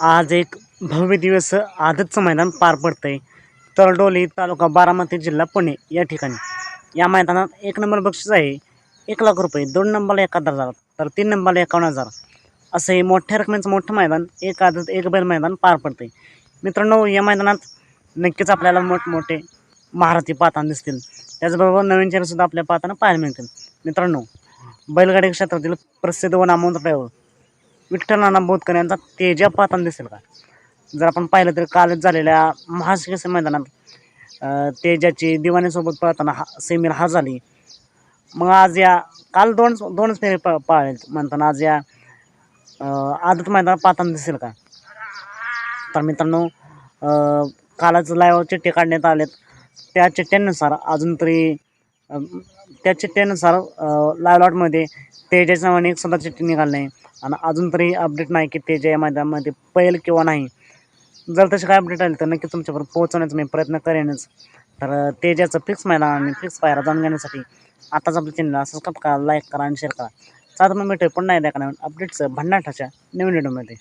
आज एक भव्य दिवस आदतचं मैदान पार पडतंय. तरडोली तालुका बारामती जिल्हा पुणे या ठिकाणी. या मैदानात एक नंबर बक्षीस आहे. एक लाख रुपये दोन नंबरला एकाहत्तर हजार तर तीन नंबरला एकावन्न हजार. असं हे मोठ्या रकमेचं मोठं मैदान एक आदत एक बैल मैदान पार पडते मित्रांनो या मैदानात नक्कीच आपल्याला मोठमोठे महारथी पाहताना दिसतील. त्याचबरोबर नवीन चेहरेसुद्धा आपल्या पाहताना पाहायला मिळतील. मित्रांनो बैलगाडी क्षेत्रातील प्रसिद्ध व नामवंत ड्रायव्हर विठ्ठलांना बोधकर यांचा तेजा पाहताना दिसेल का? जर आपण पाहिलं तर कालच झालेल्या महाशिकेश मैदानात तेजाची दिवाणीसोबत पळताना हा सेमीला हा झाली. मग आज या काल दोन दोनच फेरे प पाळले म्हणताना आज या आदत मैदानात पातन दिसेल का? तर मित्रांनो कालच लाईव्ह चिठ्ठी काढण्यात आलेत. त्या चिठ्ठ्यांनुसार अजून तरी त्या चिठ्ठ्यानुसार लायलॉटमध्ये लॉटमध्ये तेजाच्या नावाने एक स्वतः चिठ्ठी निघाली नाही. आणि अजून तरी अपडेट नाही की तेजा या मैदानामध्ये पहिल किंवा नाही. जर तसे काय अपडेट आले तर नक्की तुमच्यापर्यंत पोहोचवण्याचा मी प्रयत्न करेनच. तर तेजाचं फिक्स मैदान आणि फिक्स पायरा जाणून घेण्यासाठी आताच आपल्या चॅनलला सबस्क्राईब करा लाईक करा आणि शेअर करा. चालतं मग पण नाही द्या कारण नवीन अपडेटचं भन्नाटाच्या नवीन व्हिडिओमध्ये